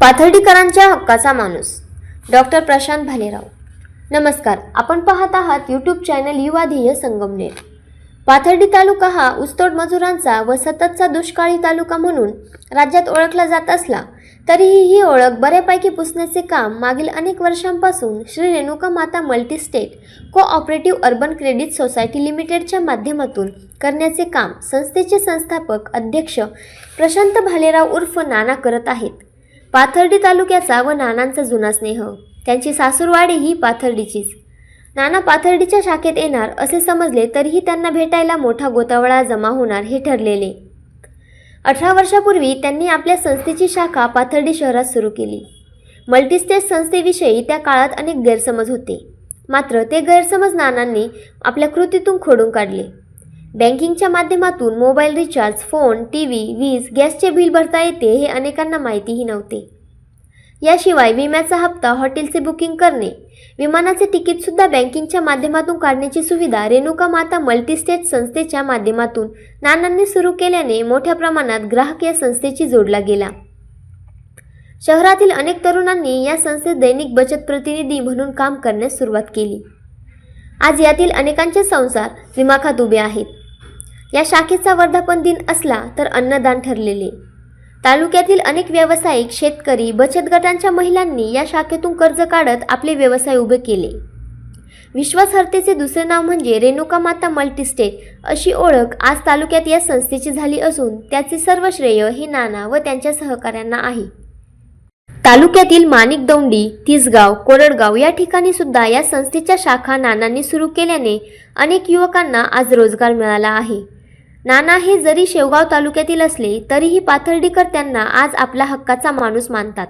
पाथर्डीकरांच्या हक्काचा माणूस. डॉक्टर प्रशांत भालेराव. नमस्कार. आपण पाहत आहात यूट्यूब चॅनल युवा ध्येय संगमनेर पाथर्डी तालुका हा ऊसतोड मजुरांचा व सततचा दुष्काळी तालुका म्हणून राज्यात ओळखला जात असला तरीही ही ओळख बऱ्यापैकी पुसण्याचे काम मागील अनेक वर्षांपासून Shri Renuka Mata multistate cooperative urban credit society लिमिटेडच्या माध्यमातून करण्याचे काम संस्थेचे संस्थापक अध्यक्ष प्रशांत भालेराव उर्फ नाना करत आहेत. पाथर्डी तालुक्याचा व नानांचा जुना स्नेह. त्यांची सासूरवाडी ही पाथर्डीचीच. नाना पाथर्डीच्या शाखेत येणार असे समजले तरीही त्यांना भेटायला मोठा गोतावळा जमा होणार हे ठरलेले. अठरा वर्षापूर्वी त्यांनी आपल्या संस्थेची शाखा पाथर्डी शहरात सुरू केली. मल्टीस्टेज संस्थेविषयी त्या काळात अनेक गैरसमज होते. मात्र ते गैरसमज नानांनी आपल्या कृतीतून खोडून काढले. बँकिंगच्या माध्यमातून mobile recharge phone T V वीज गॅसचे बिल भरता येते हे अनेकांना माहितीही नव्हते. याशिवाय विम्याचा हप्ता हॉटेलचे बुकिंग करणे विमानाचे तिकीटसुद्धा बँकिंगच्या माध्यमातून काढण्याची सुविधा रेणुका माता मल्टीस्टेट संस्थेच्या माध्यमातून नानांनी सुरू केल्याने मोठ्या प्रमाणात ग्राहक या संस्थेची जोडला गेला. शहरातील अनेक तरुणांनी या संस्थेत दैनिक बचत प्रतिनिधी म्हणून काम करण्यास सुरुवात केली. आज यातील अनेकांचे संसार विमाखात उभे आहेत. या शाखेचा वर्धापन दिन असला तर अन्नदान ठरलेले. तालुक्यातील अनेक व्यावसायिक शेतकरी बचत गटांच्या महिलांनी या शाखेतून कर्ज काढत आपले व्यवसाय उभे केले. विश्वासहर्तेचे दुसरे नाव म्हणजे रेणुका माता मल्टीस्टेट अशी ओळख आज तालुक्यात या संस्थेची झाली असून त्याचे सर्व श्रेय हे नाना व त्यांच्या सहकाऱ्यांना आहे. तालुक्यातील माणिक दौंडी तिसगाव कोरडगाव या ठिकाणी सुद्धा या संस्थेच्या शाखा नानांनी सुरू केल्याने अनेक युवकांना आज रोजगार मिळाला आहे. नाना हे जरी शेवगाव तालुक्यातील असले तरीही पाथर्डीकर त्यांना आज आपला हक्काचा माणूस मानतात.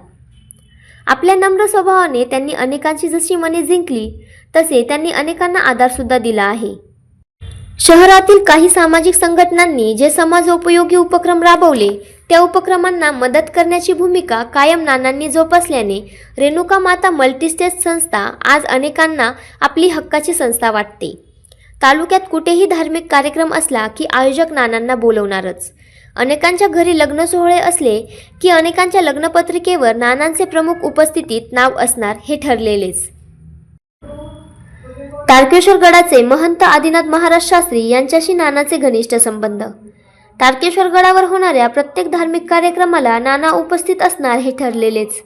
आपल्या नम्र स्वभावाने त्यांनी अनेकांची जशी मने जिंकली तसे त्यांनी अनेकांना आधारसुद्धा दिला आहे. शहरातील काही सामाजिक संघटनांनी जे समाजोपयोगी उपक्रम राबवले त्या उपक्रमांना मदत करण्याची भूमिका कायम नानांनी जोपासल्याने रेणुका माता मल्टीस्टेज संस्था आज अनेकांना आपली हक्काची संस्था वाटते. तालुक्यात कुठेही धार्मिक कार्यक्रम असला की आयोजक नानांना बोलवणारच. अनेकांच्या घरी लग्न सोहळे असले की अनेकांच्या लग्नपत्रिकेवर नानांचे प्रमुख उपस्थितीत नाव असणार हे ठरलेलेच. तारकेश्वर गडाचे महंत आदिनाथ महाराज शास्त्री यांच्याशी नानाचे घनिष्ठ संबंध. तारकेश्वर गडावर होणाऱ्या प्रत्येक धार्मिक कार्यक्रमाला नाना उपस्थित असणार हे ठरलेलेच.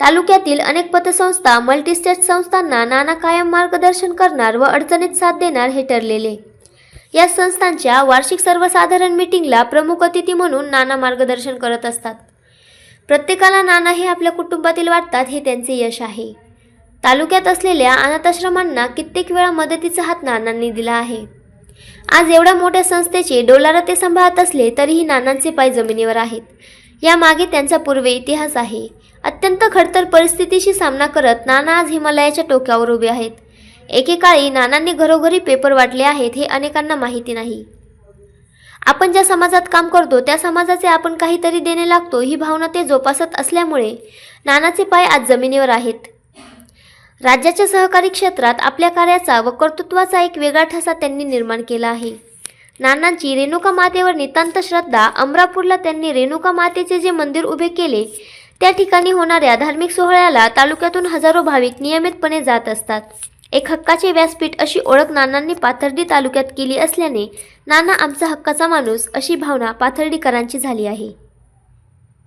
तालुक्यातील अनेक पतसंस्था मल्टीस्टेट संस्थांना नाना कायम मार्गदर्शन करणार व अडचणीत साथ देणार हे ठरलेले. या संस्थांच्या वार्षिक सर्वसाधारण मीटिंगला प्रमुख अतिथी म्हणून नाना मार्गदर्शन करत असतात. प्रत्येकाला नाना हे आपल्या कुटुंबातील वाटतात हे त्यांचे यश आहे. तालुक्यात असलेल्या अनाथाश्रमांना कित्येक वेळा मदतीचा हात नानांनी दिला आहे. आज एवढ्या मोठ्या संस्थेचे डोलारा ते सांभाळत असले तरीही नानांचे पाय जमिनीवर आहेत. यामागे त्यांचा पूर्व इतिहास आहे. अत्यंत खडतर परिस्थितीशी सामना करत नाना आज हिमालयाच्या टोक्यावर उभे आहेत. एकेकाळी नानांनी घरोघरी पेपर वाटले आहेत हे अनेकांना माहिती नाही. आपण ज्या समाजात काम करतो त्या समाजाचे आपण काहीतरी देणे लागतो ही भावना ते जोपासत असल्यामुळे नानाचे पाय आज जमिनीवर आहेत. राज्याच्या सहकारी क्षेत्रात आपल्या कार्याचा व कर्तृत्वाचा एक वेगळा ठसा त्यांनी निर्माण केला आहे. नानांची रेणुका मातेवर नितांत श्रद्धा अमरापूरला त्यांनी रेणुका मातेचे जे मंदिर उभे केले त्या ठिकाणी होणाऱ्या धार्मिक सोहळ्याला तालुक्यातून हजारो भाविक नियमितपणे जात असतात. एक हक्काचे व्यासपीठ अशी ओळख नानांनी पाथर्डी तालुक्यात केली असल्याने नाना आमचा हक्काचा माणूस अशी भावना पाथर्डीकरांची झाली आहे.